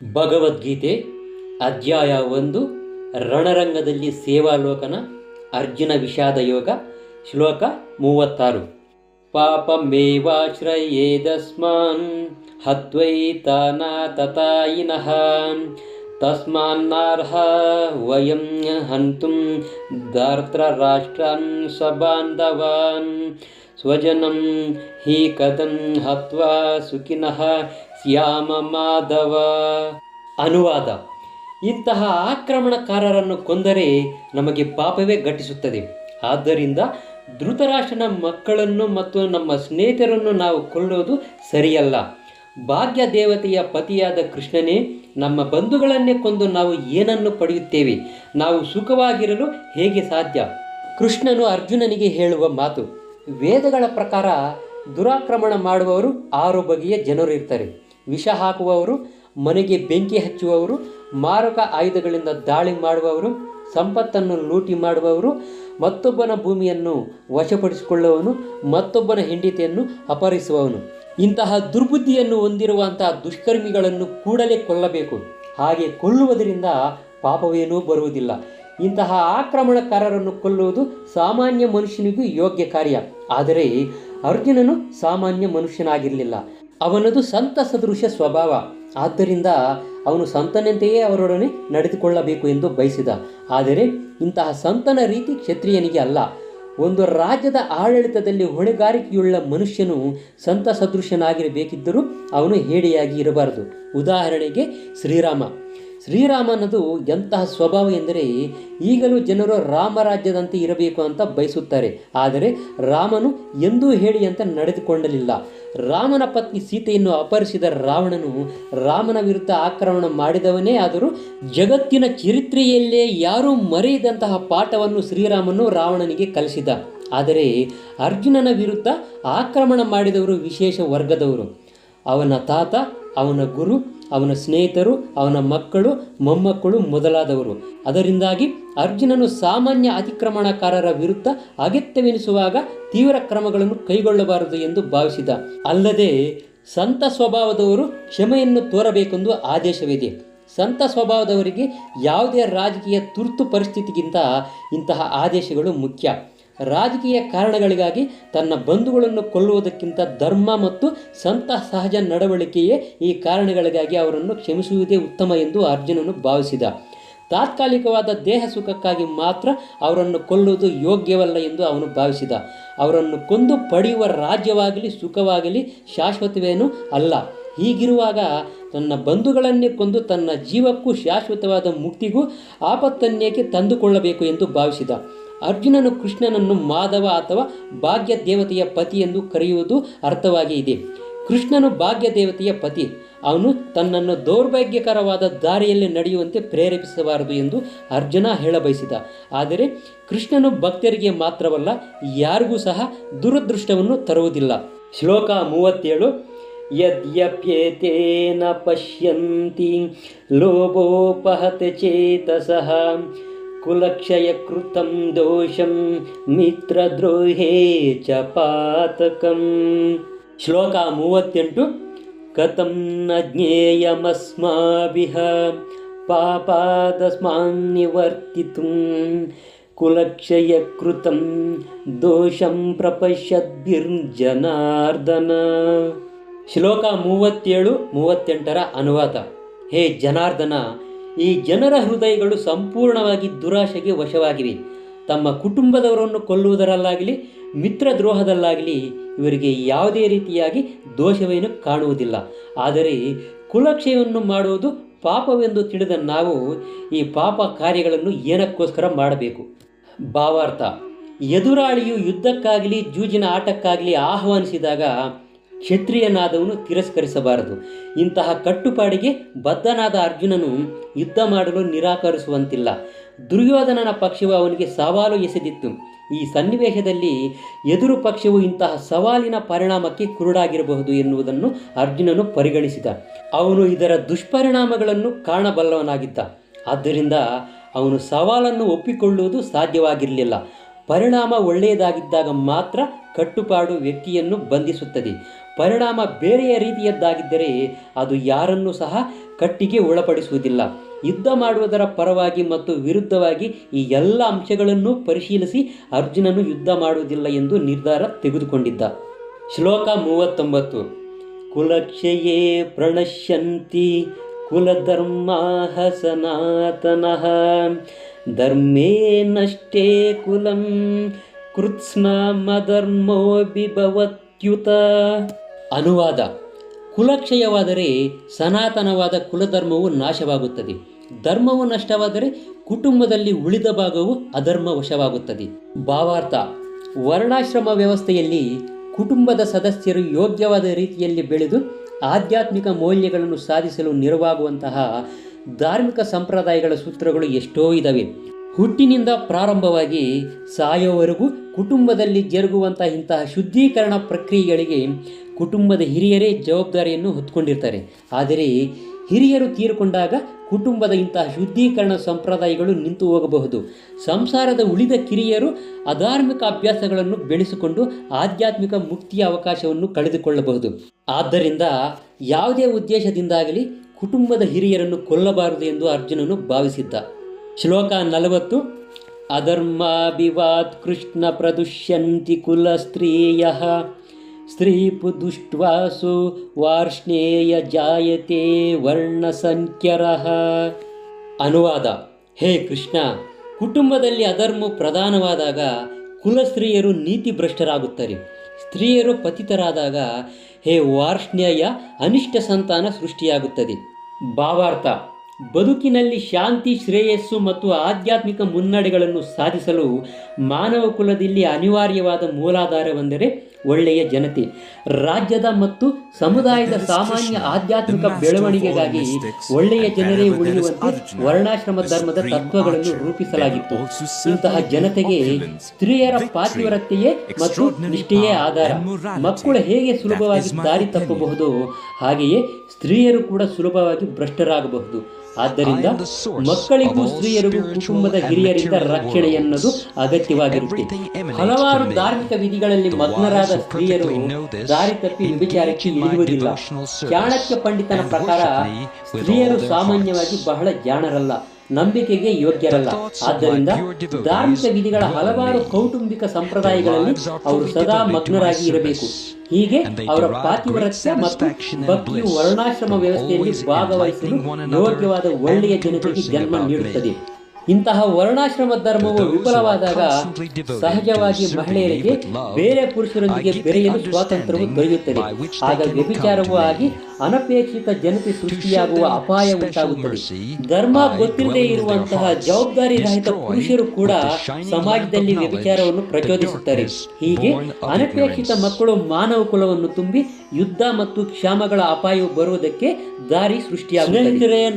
ಭಗವದ್ಗೀತೆ ಅಧ್ಯಾಯ ಒಂದು, ರಣರಂಗದಲ್ಲಿ ಸೇವಾಲೋಕನ ಅರ್ಜುನ ವಿಷಾದ ಯೋಗ, ಶ್ಲೋಕ ಮೂವತ್ತಾರು. ಪಾಪಮೇವಾಶ್ರಯೇದಸ್ಮಾನ್ ಹತ್ವೈತಾನ ತತಾಯಿನಃ ತಸ್ಮಾನ್ನಾರ್ಹ ವಯಂ ಹಂತುಂ ಧಾರ್ತ್ರರಾಷ್ಟ್ರಾನ್ ಸಬಾಂಧವಾನ್, ಸ್ವಜನಂ ಹಿ ಕಥಂ ಹತ್ವಾ ಸುಖಿನಃ ಸ್ಯಾಮ ಮಾಧವ ಅನುವಾದ. ಇಂತಹ ಆಕ್ರಮಣಕಾರರನ್ನು ಕೊಂದರೆ ನಮಗೆ ಪಾಪವೇ ಘಟಿಸುತ್ತದೆ. ಆದ್ದರಿಂದ ಧೃತರಾಷ್ಟ್ರನ ಮಕ್ಕಳನ್ನು ಮತ್ತು ನಮ್ಮ ಸ್ನೇಹಿತರನ್ನು ನಾವು ಕೊಲ್ಲೋದು ಸರಿಯಲ್ಲ. ಭಾಗ್ಯ ದೇವತೆಯ ಪತಿಯಾದ ಕೃಷ್ಣನೇ, ನಮ್ಮ ಬಂಧುಗಳನ್ನೇ ಕೊಂದು ನಾವು ಏನನ್ನು ಪಡೆಯುತ್ತೇವೆ? ನಾವು ಸುಖವಾಗಿರಲು ಹೇಗೆ ಸಾಧ್ಯ? ಕೃಷ್ಣನು ಅರ್ಜುನನಿಗೆ ಹೇಳುವ ಮಾತು. ವೇದಗಳ ಪ್ರಕಾರ ದುರಾಕ್ರಮಣ ಮಾಡುವವರು ಆರು ಬಗೆಯ ಜನರು ಇರ್ತಾರೆ. ವಿಷ ಹಾಕುವವರು, ಮನೆಗೆ ಬೆಂಕಿ ಹಚ್ಚುವವರು, ಮಾರಕ ಆಯುಧಗಳಿಂದ ದಾಳಿ ಮಾಡುವವರು, ಸಂಪತ್ತನ್ನು ಲೂಟಿ ಮಾಡುವವರು, ಮತ್ತೊಬ್ಬನ ಭೂಮಿಯನ್ನು ವಶಪಡಿಸಿಕೊಳ್ಳುವವನು, ಮತ್ತೊಬ್ಬನ ಹೆಂಡತಿಯನ್ನು ಅಪಹರಿಸುವವನು. ಇಂತಹ ದುರ್ಬುದ್ಧಿಯನ್ನು ಹೊಂದಿರುವಂತಹ ದುಷ್ಕರ್ಮಿಗಳನ್ನು ಕೂಡಲೇ ಕೊಲ್ಲಬೇಕು. ಹಾಗೆ ಕೊಲ್ಲುವುದರಿಂದ ಪಾಪವೇನೂ ಬರುವುದಿಲ್ಲ. ಇಂತಹ ಆಕ್ರಮಣಕಾರರನ್ನು ಕೊಲ್ಲುವುದು ಸಾಮಾನ್ಯ ಮನುಷ್ಯನಿಗೂ ಯೋಗ್ಯ ಕಾರ್ಯ. ಆದರೆ ಅರ್ಜುನನು ಸಾಮಾನ್ಯ ಮನುಷ್ಯನಾಗಿರಲಿಲ್ಲ. ಅವನದು ಸಂತ ಸದೃಶ ಸ್ವಭಾವ. ಆದ್ದರಿಂದ ಅವನು ಸಂತನಂತೆಯೇ ಅವರೊಡನೆ ನಡೆದುಕೊಳ್ಳಬೇಕು ಎಂದು ಬಯಸಿದ. ಆದರೆ ಇಂತಹ ಸಂತನ ರೀತಿ ಕ್ಷತ್ರಿಯನಿಗೆ ಅಲ್ಲ. ಒಂದು ರಾಜ್ಯದ ಆಡಳಿತದಲ್ಲಿ ಹೊಣೆಗಾರಿಕೆಯುಳ್ಳ ಮನುಷ್ಯನು ಸಂತ ಸದೃಶನಾಗಿರಬೇಕಿದ್ದರೂ ಅವನು ಹೇಡಿಯಾಗಿ ಇರಬಾರದು. ಉದಾಹರಣೆಗೆ ಶ್ರೀರಾಮ. ಶ್ರೀರಾಮನದು ಎಂತಹ ಸ್ವಭಾವ ಎಂದರೆ ಈಗಲೂ ಜನರು ರಾಮರಾಜ್ಯದಂತೆ ಇರಬೇಕು ಅಂತ ಬಯಸುತ್ತಾರೆ. ಆದರೆ ರಾಮನು ಎಂದೂ ಹೇಳಿ ಅಂತ ನಡೆದುಕೊಂಡಲಿಲ್ಲ. ರಾಮನ ಪತ್ನಿ ಸೀತೆಯನ್ನು ಅಪಹರಿಸಿದ ರಾವಣನು ರಾಮನ ವಿರುದ್ಧ ಆಕ್ರಮಣ ಮಾಡಿದವನೇ ಆದರೂ ಜಗತ್ತಿನ ಚರಿತ್ರೆಯಲ್ಲೇ ಯಾರೂ ಮರೆಯದಂತಹ ಪಾಠವನ್ನು ಶ್ರೀರಾಮನು ರಾವಣನಿಗೆ ಕಲಿಸಿದ. ಆದರೆ ಅರ್ಜುನನ ವಿರುದ್ಧ ಆಕ್ರಮಣ ಮಾಡಿದವರು ವಿಶೇಷ ವರ್ಗದವರು. ಅವನ ತಾತ, ಅವನ ಗುರು ಅವನ ಸ್ನೇಹಿತರು, ಅವನ ಮಕ್ಕಳು, ಮೊಮ್ಮಕ್ಕಳು ಮೊದಲಾದವರು. ಅದರಿಂದಾಗಿ ಅರ್ಜುನನು ಸಾಮಾನ್ಯ ಅತಿಕ್ರಮಣಕಾರರ ವಿರುದ್ಧ ಅಗತ್ಯವೆನಿಸುವಾಗ ತೀವ್ರ ಕ್ರಮಗಳನ್ನು ಕೈಗೊಳ್ಳಬಾರದು ಎಂದು ಭಾವಿಸಿದ. ಅಲ್ಲದೆ ಸಂತ ಸ್ವಭಾವದವರು ಕ್ಷಮೆಯನ್ನು ತೋರಬೇಕೆಂದು ಆದೇಶವಿದೆ. ಸಂತ ಸ್ವಭಾವದವರಿಗೆ ಯಾವುದೇ ರಾಜಕೀಯ ತುರ್ತು ಪರಿಸ್ಥಿತಿಗಿಂತ ಇಂತಹ ಆದೇಶಗಳು ಮುಖ್ಯ. ರಾಜಕೀಯ ಕಾರಣಗಳಿಗಾಗಿ ತನ್ನ ಬಂಧುಗಳನ್ನು ಕೊಲ್ಲುವುದಕ್ಕಿಂತ ಧರ್ಮ ಮತ್ತು ಸಂತ ಸಹಜ ನಡವಳಿಕೆಯೇ ಈ ಕಾರಣಗಳಿಗಾಗಿ ಅವರನ್ನು ಕ್ಷಮಿಸುವುದೇ ಉತ್ತಮ ಎಂದು ಅರ್ಜುನನು ಭಾವಿಸಿದ. ತಾತ್ಕಾಲಿಕವಾದ ದೇಹ ಸುಖಕ್ಕಾಗಿ ಮಾತ್ರ ಅವರನ್ನು ಕೊಲ್ಲುವುದು ಯೋಗ್ಯವಲ್ಲ ಎಂದು ಅವನು ಭಾವಿಸಿದ. ಅವರನ್ನು ಕೊಂದು ಪಡೆಯುವ ರಾಜ್ಯವಾಗಲಿ, ಸುಖವಾಗಲಿ ಶಾಶ್ವತವೇನೂ ಅಲ್ಲ. ಹೀಗಿರುವಾಗ ತನ್ನ ಬಂಧುಗಳನ್ನೇ ಕೊಂದು ತನ್ನ ಜೀವಕ್ಕೂ ಶಾಶ್ವತವಾದ ಮುಕ್ತಿಗೂ ಆಪತ್ತನ್ನೇಕೆ ತಂದುಕೊಳ್ಳಬೇಕು ಎಂದು ಭಾವಿಸಿದ. ಅರ್ಜುನನು ಕೃಷ್ಣನನ್ನು ಮಾಧವ ಅಥವಾ ಭಾಗ್ಯ ದೇವತೆಯ ಪತಿ ಎಂದು ಕರೆಯುವುದು ಅರ್ಥವಾಗಿ ಇದೆ. ಕೃಷ್ಣನು ಭಾಗ್ಯ ದೇವತೆಯ ಪತಿ. ಅವನು ತನ್ನನ್ನು ದೌರ್ಭಾಗ್ಯಕರವಾದ ದಾರಿಯಲ್ಲಿ ನಡೆಯುವಂತೆ ಪ್ರೇರೇಪಿಸಬಾರದು ಎಂದು ಅರ್ಜುನ ಹೇಳಬಯಸಿದ. ಆದರೆ ಕೃಷ್ಣನು ಭಕ್ತರಿಗೆ ಮಾತ್ರವಲ್ಲ, ಯಾರಿಗೂ ಸಹ ದುರದೃಷ್ಟವನ್ನು ತರುವುದಿಲ್ಲ. ಶ್ಲೋಕ ಮೂವತ್ತೇಳು, ಯದ್ಯಪ್ಯೇತೇನ ಪಶ್ಯಂತಿ, ಲೋಭೋಪಹತ ಚೇತಸಃ. ಕುಲಕ್ಷಯ ಕೃತಂ ದೋಷಂ ಮಿತ್ರದ್ರೋಹೇ ಚ ಪಾತಕಂ ಶ್ಲೋಕ ಮೂವತ್ತೆಂಟು ಕಥಂ ನ ಜ್ಞೇಯಮಸ್ಮಾಭಿಹ ಪಾಪಾದಸ್ಮಾನ್ ನಿವರ್ತಿತು ಕುಲಕ್ಷಯ ಕೃತಂ ದೋಷಂ ಪ್ರಪಶ್ಯದ್ಭಿರ್ಜನಾರ್ದನ ಶ್ಲೋಕ ಮೂವತ್ತೇಳು ಮೂವತ್ತೆಂಟರ ಅನುವಾದ ಹೇ ಜನಾರ್ದನ ಈ ಜನರ ಹೃದಯಗಳು ಸಂಪೂರ್ಣವಾಗಿ ದುರಾಶೆಗೆ ವಶವಾಗಿವೆ. ತಮ್ಮ ಕುಟುಂಬದವರನ್ನು ಕೊಲ್ಲುವುದರಲ್ಲಾಗಲಿ, ಮಿತ್ರದ್ರೋಹದಲ್ಲಾಗಲಿ ಇವರಿಗೆ ಯಾವುದೇ ರೀತಿಯಾಗಿ ದೋಷವೇನು ಕಾಣುವುದಿಲ್ಲ. ಆದರೆ ಕುಲಕ್ಷಯವನ್ನು ಮಾಡುವುದು ಪಾಪವೆಂದು ತಿಳಿದ ನಾವು ಈ ಪಾಪ ಕಾರ್ಯಗಳನ್ನು ಏನಕ್ಕೋಸ್ಕರ ಮಾಡಬೇಕು? ಭಾವಾರ್ಥ. ಎದುರಾಳಿಯು ಯುದ್ಧಕ್ಕಾಗಲಿ, ಜೂಜಿನ ಆಟಕ್ಕಾಗಲಿ ಆಹ್ವಾನಿಸಿದಾಗ ಕ್ಷತ್ರಿಯನಾದವನು ತಿರಸ್ಕರಿಸಬಾರದು. ಇಂತಹ ಕಟ್ಟುಪಾಡಿಗೆ ಬದ್ಧನಾದ ಅರ್ಜುನನು ಯುದ್ಧ ಮಾಡಲು ನಿರಾಕರಿಸುವಂತಿಲ್ಲ. ದುರ್ಯೋಧನನ ಪಕ್ಷವು ಅವನಿಗೆ ಸವಾಲು ಎಸೆದಿತ್ತು. ಈ ಸನ್ನಿವೇಶದಲ್ಲಿ ಎದುರು ಪಕ್ಷವು ಇಂತಹ ಸವಾಲಿನ ಪರಿಣಾಮಕ್ಕೆ ಕುರುಡಾಗಿರಬಹುದು ಎನ್ನುವುದನ್ನು ಅರ್ಜುನನು ಪರಿಗಣಿಸಿದ. ಅವನು ಇದರ ದುಷ್ಪರಿಣಾಮಗಳನ್ನು ಕಾಣಬಲ್ಲವನಾಗಿದ್ದ. ಆದ್ದರಿಂದ ಅವನು ಸವಾಲನ್ನು ಒಪ್ಪಿಕೊಳ್ಳುವುದು ಸಾಧ್ಯವಾಗಿರಲಿಲ್ಲ. ಪರಿಣಾಮ ಒಳ್ಳೆಯದಾಗಿದ್ದಾಗ ಮಾತ್ರ ಕಟ್ಟುಪಾಡು ವ್ಯಕ್ತಿಯನ್ನು ಬಂಧಿಸುತ್ತದೆ. ಪರಿಣಾಮ ಬೇರೆಯ ರೀತಿಯದ್ದಾಗಿದ್ದರೆ ಅದು ಯಾರನ್ನೂ ಸಹ ಕಟ್ಟಿಗೆ ಒಳಪಡಿಸುವುದಿಲ್ಲ. ಯುದ್ಧ ಮಾಡುವುದರ ಪರವಾಗಿ ಮತ್ತು ವಿರುದ್ಧವಾಗಿ ಈ ಎಲ್ಲ ಅಂಶಗಳನ್ನು ಪರಿಶೀಲಿಸಿ ಅರ್ಜುನನು ಯುದ್ಧ ಮಾಡುವುದಿಲ್ಲ ಎಂದು ನಿರ್ಧಾರ ತೆಗೆದುಕೊಂಡಿದ್ದ. ಶ್ಲೋಕ ಮೂವತ್ತೊಂಬತ್ತು. ಕುಲಕ್ಷಯೇ ಪ್ರಣಶ್ಯಂತಿ ಕುಲಧರ್ಮ ಸನಾತನಃ. ಧರ್ಮೇ ನಷ್ಟೇ ಕುಲಂ ಕೃತ್ಸ್ನಾಮಧರ್ಮೋ ಬಿಭವತ್ಯುತ ಅನುವಾದ ಕುಲಕ್ಷಯವಾದರೆ ಸನಾತನವಾದ ಕುಲಧರ್ಮವು ನಾಶವಾಗುತ್ತದೆ. ಧರ್ಮವು ನಷ್ಟವಾದರೆ ಕುಟುಂಬದಲ್ಲಿ ಉಳಿದ ಭಾಗವು ಅಧರ್ಮ ವಶವಾಗುತ್ತದೆ ಭಾವಾರ್ಥ, ವರ್ಣಾಶ್ರಮ ವ್ಯವಸ್ಥೆಯಲ್ಲಿ ಕುಟುಂಬದ ಸದಸ್ಯರು ಯೋಗ್ಯವಾದ ರೀತಿಯಲ್ಲಿ ಬೆಳೆದು ಆಧ್ಯಾತ್ಮಿಕ ಮೌಲ್ಯಗಳನ್ನು ಸಾಧಿಸಲು ನೆರವಾಗುವಂತಹ ಧಾರ್ಮಿಕ ಸಂಪ್ರದಾಯಗಳ ಸೂತ್ರಗಳು ಎಷ್ಟೋ ಇದ್ದಾವೆ ಹುಟ್ಟಿನಿಂದ ಪ್ರಾರಂಭವಾಗಿ ಸಾಯೋವರೆಗೂ ಕುಟುಂಬದಲ್ಲಿ ಜರುಗುವಂತಹ ಇಂತಹ ಶುದ್ಧೀಕರಣ ಪ್ರಕ್ರಿಯೆಗಳಿಗೆ ಕುಟುಂಬದ ಹಿರಿಯರೇ ಜವಾಬ್ದಾರಿಯನ್ನು ಹೊತ್ಕೊಂಡಿರ್ತಾರೆ. ಆದರೆ ಹಿರಿಯರು ತೀರಿಕೊಂಡಾಗ ಕುಟುಂಬದ ಇಂತಹ ಶುದ್ಧೀಕರಣ ಸಂಪ್ರದಾಯಗಳು ನಿಂತು ಹೋಗಬಹುದು. ಸಂಸಾರದ ಉಳಿದ ಕಿರಿಯರು ಅಧಾರ್ಮಿಕ ಅಭ್ಯಾಸಗಳನ್ನು ಬೆಳೆಸಿಕೊಂಡು ಆಧ್ಯಾತ್ಮಿಕ ಮುಕ್ತಿಯ ಅವಕಾಶವನ್ನು ಕಳೆದುಕೊಳ್ಳಬಹುದು. ಆದ್ದರಿಂದ ಯಾವುದೇ ಉದ್ದೇಶದಿಂದಾಗಲಿ ಕುಟುಂಬದ ಹಿರಿಯರನ್ನು ಕೊಲ್ಲಬಾರದು ಎಂದು ಅರ್ಜುನನು ಭಾವಿಸಿದ್ದ. ಶ್ಲೋಕ ನಲವತ್ತು ಅಧರ್ಮಾಭಿವಾತ್ ಕೃಷ್ಣ ಪ್ರದುಷ್ಯಂತಿ ಕುಲ ಸ್ತ್ರೀಯ ಸ್ತ್ರೀಪು ದುಷ್ಟ್ವಾಸು ವಾರ್ಷ್ಣೇಯ ಜಾಯತೆ ವರ್ಣಸಂಖ್ಯರಃ. ಅನುವಾದ, ಹೇ ಕೃಷ್ಣ, ಕುಟುಂಬದಲ್ಲಿ ಅಧರ್ಮ ಪ್ರಧಾನವಾದಾಗ ಕುಲಸ್ತ್ರೀಯರು ನೀತಿಭ್ರಷ್ಟರಾಗುತ್ತಾರೆ. ಸ್ತ್ರೀಯರು ಪತಿತರಾದಾಗ ಹೇ ವಾರ್ಷ್ಣ್ಯಯ ಅನಿಷ್ಟ ಸಂತಾನ ಸೃಷ್ಟಿಯಾಗುತ್ತದೆ. ಭಾವಾರ್ಥ, ಬದುಕಿನಲ್ಲಿ ಶಾಂತಿ, ಶ್ರೇಯಸ್ಸು ಮತ್ತು ಆಧ್ಯಾತ್ಮಿಕ ಮುನ್ನಡೆಗಳನ್ನು ಸಾಧಿಸಲು ಮಾನವ ಕುಲದಲ್ಲಿ ಅನಿವಾರ್ಯವಾದ ಮೂಲಾಧಾರವೆಂದರೆ ಒಳ್ಳೆಯ ಜನತೆ. ರಾಜ್ಯದ ಮತ್ತು ಸಮುದಾಯದ ಸಾಮಾನ್ಯ ಆಧ್ಯಾತ್ಮಿಕ ಬೆಳವಣಿಗೆಗಾಗಿ ಒಳ್ಳೆಯ ಜನರೇ ಉಳಿಯುವಂತೆ ವರ್ಣಾಶ್ರಮ ಧರ್ಮದ ತತ್ವಗಳನ್ನು ರೂಪಿಸಲಾಗಿತ್ತು. ಇಂತಹ ಜನತೆಗೆ ಸ್ತ್ರೀಯರ ಪಾತಿವರತೆಯೇ ಮತ್ತು ನಿಷ್ಠೆಯೇ ಆಧಾರ. ಮಕ್ಕಳು ಹೇಗೆ ಸುಲಭವಾಗಿ ದಾರಿ ತಪ್ಪಬಹುದು? ಹಾಗೆಯೇ ಸ್ತ್ರೀಯರು ಕೂಡ ಸುಲಭವಾಗಿ ಭ್ರಷ್ಟರಾಗಬಹುದು. ಆದ್ದರಿಂದ ಮಕ್ಕಳಿಗೂ ಸ್ತ್ರೀಯರಿಗೂ ಕುಟುಂಬದ ಹಿರಿಯರಿಂದ ರಕ್ಷಣೆ ಎನ್ನುವುದು ಅಗತ್ಯವಾಗಿರುತ್ತೆ. ಹಲವಾರು ಧಾರ್ಮಿಕ ವಿಧಿಗಳಲ್ಲಿ ಮಗ್ನರಾದ ಸ್ತ್ರೀಯರು ದಾರಿ ತಪ್ಪಿ ವಿಚಾರಕ್ಕೆ ಇಳಿಯುವುದಿಲ್ಲ ಚಾಣಕ್ಯ ಪಂಡಿತನ ಪ್ರಕಾರ ಸ್ತ್ರೀಯರು ಸಾಮಾನ್ಯವಾಗಿ ಬಹಳ ಜಾಣರಲ್ಲ ನಂಬಿಕೆಗೆ ಯೋಗ್ಯರಲ್ಲ. ಆದ್ದರಿಂದ ಧಾರ್ಮಿಕ ವಿಧಿಗಳ ಹಲವಾರು ಕೌಟುಂಬಿಕ ಸಂಪ್ರದಾಯಗಳಲ್ಲಿ ಅವರು ಸದಾ ಮಗ್ನರಾಗಿ ಇರಬೇಕು. ಹೀಗೆ ಅವರ ಪಾತಿವ್ರತ್ಯ ಮತ್ತು ಭಕ್ತಿಯು ವರ್ಣಾಶ್ರಮ ವ್ಯವಸ್ಥೆಯಲ್ಲಿ ಭಾಗವಹಿಸಲು ಯೋಗ್ಯವಾದ ಒಳ್ಳೆಯ ಜನತೆಗೆ ಜನ್ಮ ನೀಡುತ್ತದೆ. ಇಂತಹ ವರ್ಣಾಶ್ರಮ ಧರ್ಮವು ವಿಫಲವಾದಾಗ ಸಹಜವಾಗಿ ಮಹಿಳೆಯರಿಗೆ ಬೇರೆ ಪುರುಷರೊಂದಿಗೆ ಬೆರೆಯಲು ಸ್ವಾತಂತ್ರ್ಯವು ದೊರೆಯುತ್ತದೆ. ಆಗ ವ್ಯಭಿಚಾರವೂ ಆಗಿ ಅನಪೇಕ್ಷಿತ ಜನತೆ ಸೃಷ್ಟಿಯಾಗುವ ಅಪಾಯ ಉಂಟಾಗುತ್ತದೆ. ಧರ್ಮ ಗೊತ್ತಿಲ್ಲದೆ ಇರುವಂತಹ ಜವಾಬ್ದಾರಿ ರಹಿತ ಪುರುಷರು ಕೂಡ ಸಮಾಜದಲ್ಲಿ ವ್ಯಭಿಚಾರವನ್ನು ಪ್ರಚೋದಿಸುತ್ತಾರೆ. ಹೀಗೆ ಅನಪೇಕ್ಷಿತ ಮಕ್ಕಳು ಮಾನವ ಕುಲವನ್ನು ತುಂಬಿ ಯುದ್ಧ ಮತ್ತು ಕ್ಷಾಮಗಳ ಅಪಾಯವು ಬರುವುದಕ್ಕೆ ದಾರಿ ಸೃಷ್ಟಿಯಾಗುತ್ತದೆ.